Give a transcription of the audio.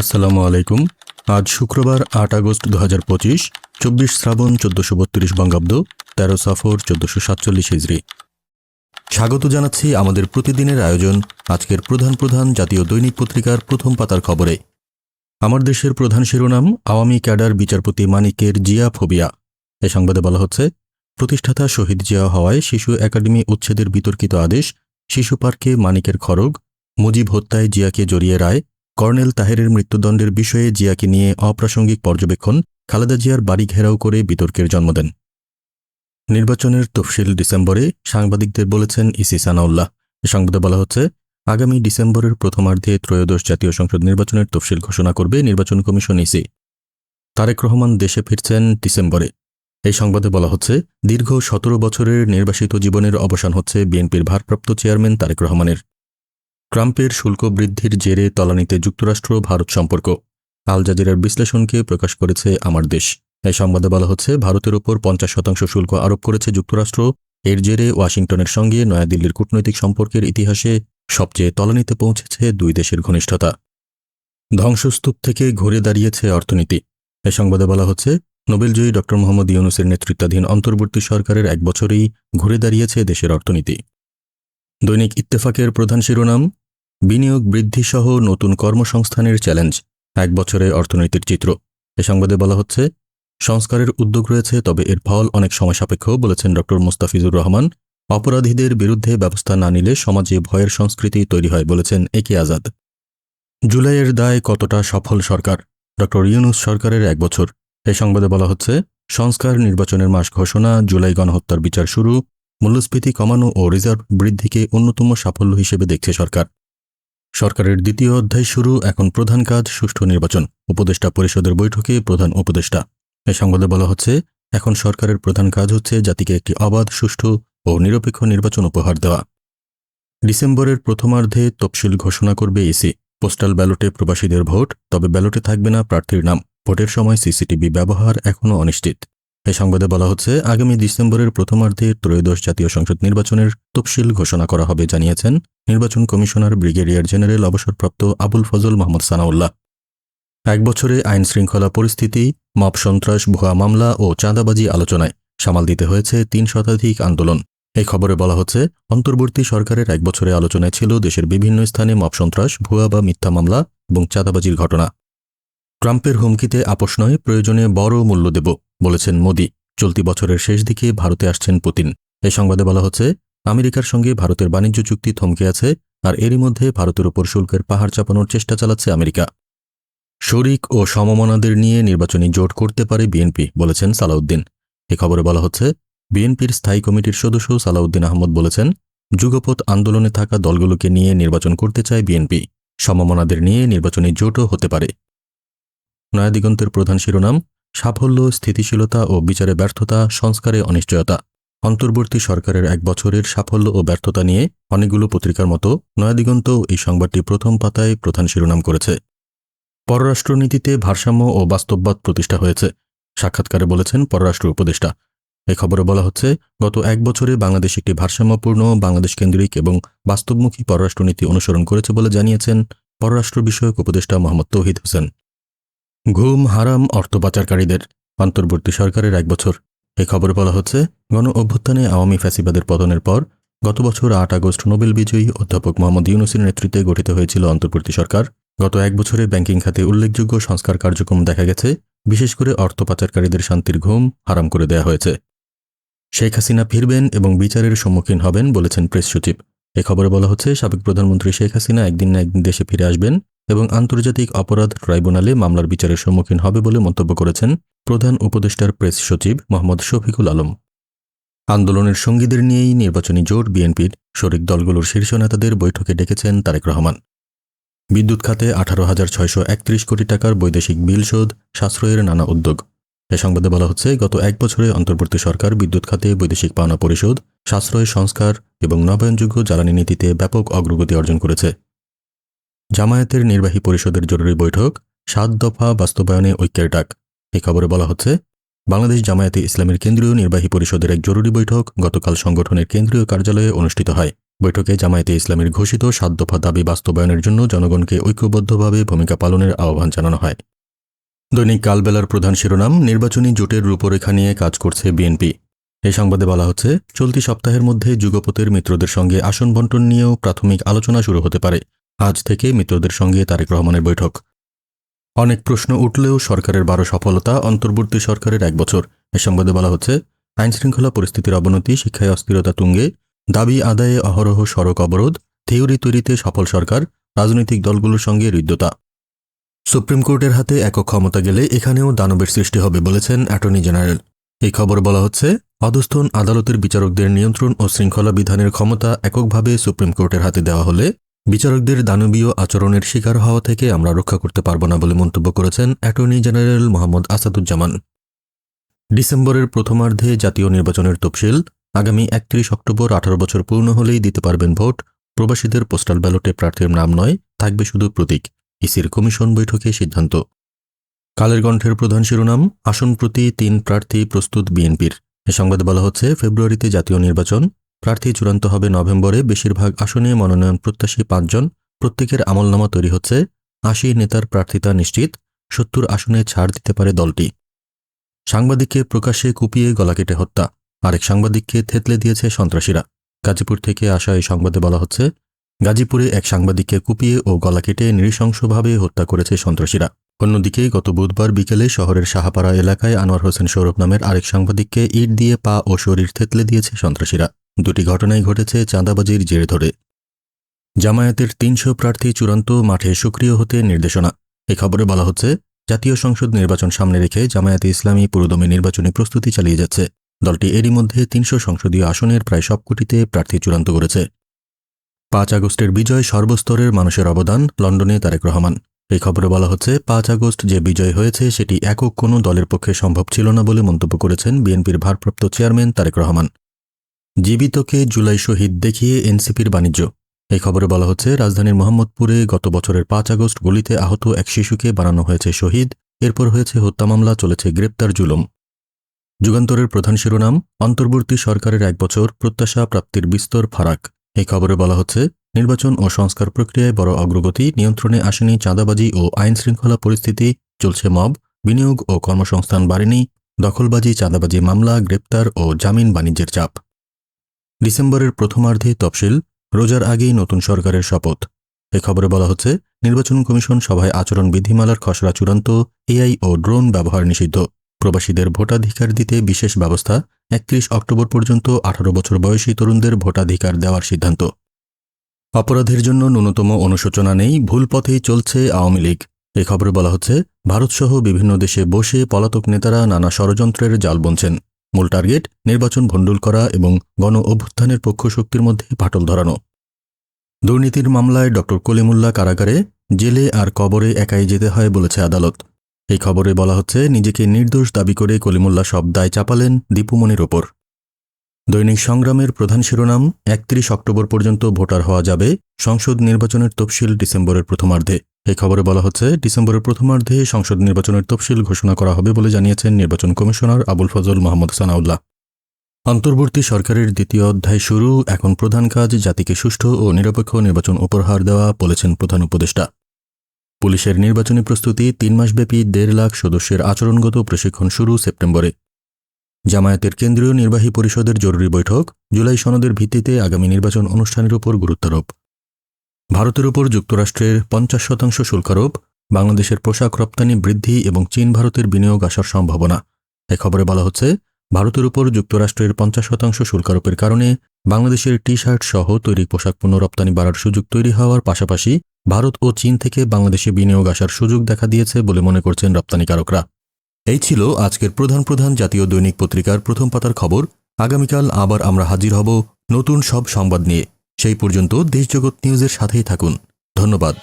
আসসালামু আলাইকুম। আজ শুক্রবার আট আগস্ট দু হাজার পঁচিশ, চব্বিশ শ্রাবণ চোদ্দশো বত্রিশ বঙ্গাব্দ, তেরো সফর চোদ্দশো সাতচল্লিশ হিজড়ি স্বাগত জানাচ্ছি আমাদের প্রতিদিনের আয়োজন, আজকের প্রধান প্রধান জাতীয় দৈনিক পত্রিকার প্রথম পাতার খবরে। আমার দেশের প্রধান শিরোনাম, আওয়ামী ক্যাডার বিচারপতি মানিকের জিয়া ফোবিয়া। এ সংবাদে বলা হচ্ছে, প্রতিষ্ঠাতা শহীদ জিয়া হওয়ায় শিশু একাডেমি উচ্ছেদের বিতর্কিত আদেশ, শিশু পার্কে মানিকের খড়গ মুজিব হত্যায় জিয়াকে জড়িয়ে রায় কর্নেল তাহেরের মৃত্যুদণ্ডের বিষয়ে জিয়াকে নিয়ে অপ্রাসঙ্গিক পর্যবেক্ষণ, খালেদা জিয়ার বাড়ি ঘেরাও করে বিতর্কের জন্ম দেন। নির্বাচনের তফসিল ডিসেম্বরে সাংবাদিকদের বলেছেন ইসি সানাউল্লাহ। সংবাদে বলা হচ্ছে, আগামী ডিসেম্বরের প্রথমার্ধে ত্রয়োদশ জাতীয় সংসদ নির্বাচনের তফসিল ঘোষণা করবে নির্বাচন কমিশন ইসি। তারেক রহমান দেশে ফিরছেন ডিসেম্বরে। এই সংবাদে বলা হচ্ছে, দীর্ঘ সতেরো বছরের নির্বাসিত জীবনের অবসান হচ্ছে বিএনপির ভারপ্রাপ্ত চেয়ারম্যান তারেক রহমানের। ট্রাম্পের শুল্ক বৃদ্ধির জেরে তলানিতে যুক্তরাষ্ট্র ভারত সম্পর্ক। আল জাজিরার বিশ্লেষণকে প্রকাশ করেছে আমার দেশ। এই সংবাদে বলা হচ্ছে, ভারতের ওপর পঞ্চাশ শতাংশ শুল্ক আরোপ করেছে যুক্তরাষ্ট্র। এর জেরে ওয়াশিংটনের সঙ্গে নয়াদিল্লির কূটনৈতিক সম্পর্কের ইতিহাসে সবচেয়ে তলানিতে পৌঁছেছে দুই দেশের ঘনিষ্ঠতা। ধ্বংসস্তূপ থেকে ঘুরে দাঁড়িয়েছে অর্থনীতি। এ সংবাদে বলা হচ্ছে, নোবেলজয়ী ড. মোহাম্মদ ইউনুসের নেতৃত্বাধীন অন্তর্বর্তী সরকারের এক বছরেই ঘুরে দাঁড়িয়েছে দেশের অর্থনীতি। দৈনিক ইত্তেফাকের প্রধান শিরোনাম বিনিয়োগ বৃদ্ধিসহ নতুন কর্মসংস্থানের চ্যালেঞ্জ, এক বছরে অর্থনীতির চিত্র। এ সংবাদে বলা হচ্ছে, সংস্কারের উদ্যোগ রয়েছে, তবে এর ফল অনেক সময় সাপেক্ষ, বলেছেন ড মুস্তাফিজুর রহমান। অপরাধীদের বিরুদ্ধে ব্যবস্থা না নিলে সমাজে ভয়ের সংস্কৃতি তৈরি হয়, বলেছেন একে আজাদ। জুলাইয়ের দায় কতটা সফল সরকার? ড ইউনুস সরকারের এক বছর। এই সংবাদে বলা হচ্ছে, সংস্কার নির্বাচনের মাস ঘোষণা, জুলাই গণহত্যার বিচার শুরু, মূল্যস্ফীতি কমানো ও রিজার্ভ বৃদ্ধিকে অন্যতম সাফল্য হিসেবে দেখছে সরকার। সরকারের দ্বিতীয় অধ্যায় শুরু, এখন প্রধান কাজ, সুষ্ঠু নির্বাচন। উপদেষ্টা পরিষদের বৈঠকে প্রধান উপদেষ্টা। এ সংবাদে বলা হচ্ছে, এখন সরকারের প্রধান কাজ হচ্ছে জাতিকে একটি অবাধ, সুষ্ঠু ও নিরপেক্ষ নির্বাচন উপহার দেওয়া। ডিসেম্বরের প্রথমার্ধে তফসিল ঘোষণা করবে ইসি পোস্টাল ব্যালটে প্রবাসীদের ভোট, তবে ব্যালটে থাকবে না প্রার্থীর নাম। ভোটের সময় সিসিটিভি ব্যবহার এখনও অনিশ্চিত। এই সংবাদে বলা হচ্ছে, আগামী ডিসেম্বরের প্রথমার্ধে ত্রয়োদশ জাতীয় সংসদ নির্বাচনের তফসিল ঘোষণা করা হবে জানিয়েছেন নির্বাচন কমিশনার, ব্রিগেডিয়ার জেনারেল অবসরপ্রাপ্ত আবুল ফজল মোহাম্মদ সানাউল্লাহ। এক বছরে আইন শৃঙ্খলা পরিস্থিতি মব সন্ত্রাস, ভুয়া মামলা ও চাঁদাবাজি আলোচনায় সামাল দিতে হয়েছে তিন শতাধিক আন্দোলন। এই খবরে বলা হচ্ছে, অন্তর্বর্তী সরকারের এক বছরে আলোচনায় ছিল দেশের বিভিন্ন স্থানে মব সন্ত্রাস, ভুয়া বা মিথ্যা মামলা এবং চাঁদাবাজির ঘটনা। ট্রাম্পের হুমকিতে আপোষ নয়, প্রয়োজনে বড় মূল্য দেব। বলেছেন মোদি, চলতি বছরের শেষ দিকে ভারতে আসছেন পুতিন। এই সংবাদে বলা হচ্ছে, আমেরিকার সঙ্গে ভারতের বাণিজ্য চুক্তি থমকে আছে, আর এরই মধ্যে ভারতের ওপর শুল্কের পাহাড় চাপানোর চেষ্টা চালাচ্ছে আমেরিকা। শরিক ও সমমনাদের নিয়ে নির্বাচনী জোট করতে পারে বিএনপি, বলেছেন সালাউদ্দিন। এ খবরে বলা হচ্ছে, বিএনপির স্থায়ী কমিটির সদস্য সালাউদ্দিন আহমদ বলেছেন যুগপথ আন্দোলনে থাকা দলগুলোকে নিয়ে নির্বাচন করতে চায় বিএনপি। সমমনাদের নিয়ে নির্বাচনী জোটও হতে পারে। নয়াদিগন্তের প্রধান শিরোনাম সাফল্য, স্থিতিশীলতা ও বিচারে ব্যর্থতা, সংস্কারে অনিশ্চয়তা। অন্তর্বর্তী সরকারের এক বছরের সাফল্য ও ব্যর্থতা নিয়ে অনেকগুলো পত্রিকার মতো নয়াদিগন্ত এই সংবাদটি প্রথম পাতায় প্রধান শিরোনাম করেছে। পররাষ্ট্রনীতিতে ভারসাম্য ও বাস্তববাদ প্রতিষ্ঠা হয়েছে, সাক্ষাৎকারে বলেছেন পররাষ্ট্র উপদেষ্টা। এ খবরে বলা হচ্ছে, গত এক বছরে বাংলাদেশ একটি ভারসাম্যপূর্ণ, বাংলাদেশ কেন্দ্রিক এবং বাস্তবমুখী পররাষ্ট্রনীতি অনুসরণ করেছে বলে জানিয়েছেন পররাষ্ট্র বিষয়ক উপদেষ্টা মোহাম্মদ তৌহিদ হোসেন। ঘুম হারাম অর্থ পাচারকারীদের অন্তর্বর্তী সরকারের এক বছর। এ খবরে বলা হচ্ছে, গণ অভ্যুত্থানে আওয়ামী ফ্যাসিবাদের পতনের পর গত বছর আট আগস্ট নোবেল বিজয়ী অধ্যাপক মোহাম্মদ ইউনুসের নেতৃত্বে গঠিত হয়েছিল অন্তর্বর্তী সরকার। গত এক বছরে ব্যাংকিং খাতে উল্লেখযোগ্য সংস্কার কার্যক্রম দেখা গেছে, বিশেষ করে অর্থ পাচারকারীদের শান্তির ঘুম হারাম করে দেয়া হয়েছে। শেখ হাসিনা ফিরবেন এবং বিচারের সম্মুখীন হবেন বলেছেন প্রেস সচিব। এ খবরে বলা হচ্ছে, সাবেক প্রধানমন্ত্রী শেখ হাসিনা একদিন না একদিন দেশে ফিরে আসবেন। এবং আন্তর্জাতিক অপরাধ ট্রাইব্যুনালে মামলার বিচারের সম্মুখীন হবে বলে মন্তব্য করেছেন প্রধান উপদেষ্টার প্রেস সচিব মোহাম্মদ শফিকুল আলম। আন্দোলনের সঙ্গীদের নিয়েই নির্বাচনী জোট বিএনপির শরিক দলগুলোর শীর্ষ নেতাদের বৈঠকে ডেকেছেন তারেক রহমান। বিদ্যুৎ খাতে আঠারো হাজার ছয়শো একত্রিশ কোটি টাকার বৈদেশিক বিল শোধ, সাশ্রয়ের নানা উদ্যোগ। এ সংবাদে বলা হচ্ছে, গত এক বছরে অন্তর্বর্তী সরকার বিদ্যুৎ খাতে বৈদেশিক পাওনা পরিশোধ, সাশ্রয় সংস্কার এবং নবায়নযোগ্য জ্বালানি নীতিতে ব্যাপক অগ্রগতি অর্জন করেছে। জামায়াতের নির্বাহী পরিষদের জরুরি বৈঠক, সাত দফা বাস্তবায়নে ঐক্যের ডাক। এই খবরে বলা হচ্ছে, বাংলাদেশ জামায়াতে ইসলামের কেন্দ্রীয় নির্বাহী পরিষদের এক জরুরি বৈঠক গতকাল সংগঠনের কেন্দ্রীয় কার্যালয়ে অনুষ্ঠিত হয়। বৈঠকে জামায়াতে ইসলামের ঘোষিত সাত দফা দাবি বাস্তবায়নের জন্য জনগণকে ঐক্যবদ্ধভাবে ভূমিকা পালনের আহ্বান জানানো হয়। দৈনিক কালবেলার প্রধান শিরোনাম, নির্বাচনী জোটের রূপরেখা নিয়ে কাজ করছে বিএনপি। এই সংবাদে বলা হচ্ছে, চলতি সপ্তাহের মধ্যে যুগপতের মিত্রদের সঙ্গে আসন বন্টন নিয়েও প্রাথমিক আলোচনা শুরু হতে পারে। আজ থেকে মিত্রদের সঙ্গে তারেক রহমানের বৈঠক। অনেক প্রশ্ন উঠলেও সরকারের বারো সফলতা অন্তর্বর্তী সরকারের এক বছর। এ সংবাদে বলা হচ্ছে, আইনশৃঙ্খলা পরিস্থিতির অবনতি, শিক্ষায় অস্থিরতা তুঙ্গে, দাবি আদায়ে অহরহ সড়ক অবরোধ, থিওরি তৈরিতে সফল সরকার, রাজনৈতিক দলগুলোর সঙ্গে হৃদ্যতা সুপ্রিম কোর্টের হাতে একক ক্ষমতা গেলে এখানেও দানবের সৃষ্টি হবে বলেছেন অ্যাটর্নি জেনারেল। এই খবর বলা হচ্ছে অধস্থন আদালতের বিচারকদের নিয়ন্ত্রণ ও শৃঙ্খলা বিধানের ক্ষমতা এককভাবে সুপ্রিম কোর্টের হাতে দেওয়া হলে বিচারকদের দানবীয় আচরণের শিকার হওয়া থেকে আমরা রক্ষা করতে পারব না বলে মন্তব্য করেছেন অ্যাটর্নি জেনারেল মোহাম্মদ আসাদুজ্জামান। ডিসেম্বরের প্রথমার্ধে জাতীয় নির্বাচনের তফসিল আগামী একত্রিশ অক্টোবর আঠারো বছর পূর্ণ হলেই দিতে পারবেন ভোট। প্রবাসীদের পোস্টাল ব্যালটে প্রার্থীর নাম নয়, থাকবে শুধু প্রতীক। ইসির কমিশন বৈঠকে সিদ্ধান্ত। কালের কণ্ঠের প্রধান শিরোনাম, আসন প্রতি তিন প্রার্থী প্রস্তুত বিএনপির। এ সংবাদে বলা হচ্ছে, ফেব্রুয়ারিতে জাতীয় নির্বাচন প্রার্থী চূড়ান্ত হবে নভেম্বরে। বেশিরভাগ আসনে মনোনয়ন প্রত্যাশী পাঁচজন। প্রত্যেকের আমলনামা তৈরি হচ্ছে। আশি নেতার প্রার্থিতা নিশ্চিত। সত্তর আসনে ছাড় দিতে পারে দলটি। সাংবাদিককে প্রকাশ্যে কুপিয়ে গলা কেটে হত্যা। আরেক সাংবাদিককে থেতলে দিয়েছে সন্ত্রাসীরা। গাজীপুর থেকে আসা এই সংবাদে বলা হচ্ছে, গাজীপুরে এক সাংবাদিককে কুপিয়ে ও গলা কেটে নৃশংসভাবে হত্যা করেছে সন্ত্রাসীরা। অন্যদিকে গত বুধবার বিকেলে শহরের সাহাপাড়া এলাকায় আনোয়ার হোসেন সৌরভ নামের আরেক সাংবাদিককে ইট দিয়ে পা ও শরীর থেতলে দিয়েছে সন্ত্রাসীরা। দুটি ঘটনাই ঘটেছে চাঁদাবাজির জেরে ধরে। জামায়াতের তিনশো প্রার্থী চূড়ান্ত মাঠে সক্রিয় হতে নির্দেশনা। এ খবরে বলা হচ্ছে, জাতীয় সংসদ নির্বাচন সামনে রেখে জামায়াতে ইসলামী পুরোদমে নির্বাচনী প্রস্তুতি চালিয়ে যাচ্ছে। দলটি এরই মধ্যে তিনশো সংসদীয় আসনের প্রায় সবকটিতে প্রার্থী চূড়ান্ত করেছে। পাঁচ আগস্টের বিজয় সর্বস্তরের মানুষের অবদান, লন্ডনে তারেক রহমান। এই খবরে বলা হচ্ছে, পাঁচ আগস্ট যে বিজয় হয়েছে সেটি একক কোনো দলের পক্ষে সম্ভব ছিল না বলে মন্তব্য করেছেন বিএনপির ভারপ্রাপ্ত চেয়ারম্যান তারেক রহমান। জীবিতকে জুলাই শহীদ দেখিয়ে এনসিপির বাণিজ্য। এই খবরে বলা হচ্ছে, রাজধানীর মোহাম্মদপুরে গত বছরের পাঁচ আগস্ট গুলিতে আহত এক শিশুকে বানানো হয়েছে শহীদ। এরপর হয়েছে হত্যা মামলা, চলেছে গ্রেপ্তার জুলুম। যুগান্তরের প্রধান শিরোনাম, অন্তর্বর্তী সরকারের এক বছর প্রত্যাশা প্রাপ্তির বিস্তর ফারাক। এই খবরে বলা হচ্ছে, নির্বাচন ও সংস্কার প্রক্রিয়ায় বড় অগ্রগতি, নিয়ন্ত্রণে আসেনি চাঁদাবাজি ও আইন শৃঙ্খলা পরিস্থিতি, চলছে মব, বিনিয়োগ ও কর্মসংস্থান বাড়েনি, দখলবাজি, চাঁদাবাজি মামলা, গ্রেপ্তার ও জামিন বাণিজ্যের চাপ। ডিসেম্বরের প্রথমার্ধে তফসিল, রোজার আগেই নতুন সরকারের শপথ। এ খবরে বলা হচ্ছে, নির্বাচন কমিশন সভায় আচরণ বিধিমালার খসড়া চূড়ান্ত, এআই ও ড্রোন ব্যবহার নিষিদ্ধ। প্রবাসীদের ভোটাধিকার দিতে বিশেষ ব্যবস্থা, একত্রিশ অক্টোবর পর্যন্ত আঠারো বছর বয়সী তরুণদের ভোটাধিকার দেওয়ার সিদ্ধান্ত। অপরাধের জন্য ন্যূনতম অনুশোচনা নেই, ভুল পথেই চলছে আওয়ামী লীগ। এ খবরে বলা হচ্ছে, ভারতসহ বিভিন্ন দেশে বসে পলাতক নেতারা নানা ষড়যন্ত্রের জাল বুনছেন। মূল টার্গেট নির্বাচন ভণ্ডুল করা এবং গণ অভ্যুত্থানের পক্ষ শক্তির মধ্যে ফাটল ধরানো। দুর্নীতির মামলায় ড কলিমুল্লা কারাগারে, জেলে আর কবরে একাই যেতে হয় বলেছে আদালত। এই খবরে বলা হচ্ছে, নিজেকে নির্দোষ দাবি করে কলিমুল্লা সব দায় চাপালেন দীপুমনির ওপর। দৈনিক সংগ্রামের প্রধান শিরোনাম, একত্রিশ অক্টোবর পর্যন্ত ভোটার হওয়া যাবে, সংসদ নির্বাচনের তফসিল ডিসেম্বরের প্রথমার্ধে। এই খবরে বলা হচ্ছে, ডিসেম্বরের প্রথমার্ধে সংসদ নির্বাচনের তফসিল ঘোষণা করা হবে বলে জানিয়েছেন নির্বাচন কমিশনার আবুল ফজল মোহাম্মদ সানাউল্লাহ। অন্তর্বর্তী সরকারের দ্বিতীয় অধ্যায় শুরু, এখন প্রধান কাজ জাতিকে সুষ্ঠু ও নিরপেক্ষ নির্বাচন উপহার দেওয়া, বলেছেন প্রধান উপদেষ্টা। পুলিশের নির্বাচনী প্রস্তুতি তিন মাসব্যাপী দেড় লাখ সদস্যের আচরণগত প্রশিক্ষণ শুরু সেপ্টেম্বরে। জামায়াতের কেন্দ্রীয় নির্বাহী পরিষদের জরুরি বৈঠক, জুলাই সনদের ভিত্তিতে আগামী নির্বাচন অনুষ্ঠানের উপর গুরুত্বারোপ। ভারতের উপর যুক্তরাষ্ট্রের পঞ্চাশ শতাংশ শুল্কারোপ বাংলাদেশের পোশাক রপ্তানি বৃদ্ধি এবং চীন ভারতের বিনিয়োগ আসার সম্ভাবনা। এ খবরে বলা হচ্ছে, ভারতের উপর যুক্তরাষ্ট্রের পঞ্চাশ শতাংশ শুল্কারোপের কারণে বাংলাদেশের টি শার্ট সহ তৈরি পোশাক পণ্য রপ্তানি বাড়ার সুযোগ তৈরি হওয়ার পাশাপাশি ভারত ও চীন থেকে বাংলাদেশে বিনিয়োগ আসার সুযোগ দেখা দিয়েছে বলে মনে করছেন রপ্তানিকারকরা। এই ছিল আজকের প্রধান প্রধান জাতীয় দৈনিক পত্রিকার প্রথম পাতার খবর। আগামীকাল আবার আমরা হাজির হব নতুন সব সংবাদ নিয়ে। সেই পর্যন্ত দেশজগৎ নিউজের সাথেই থাকুন। ধন্যবাদ।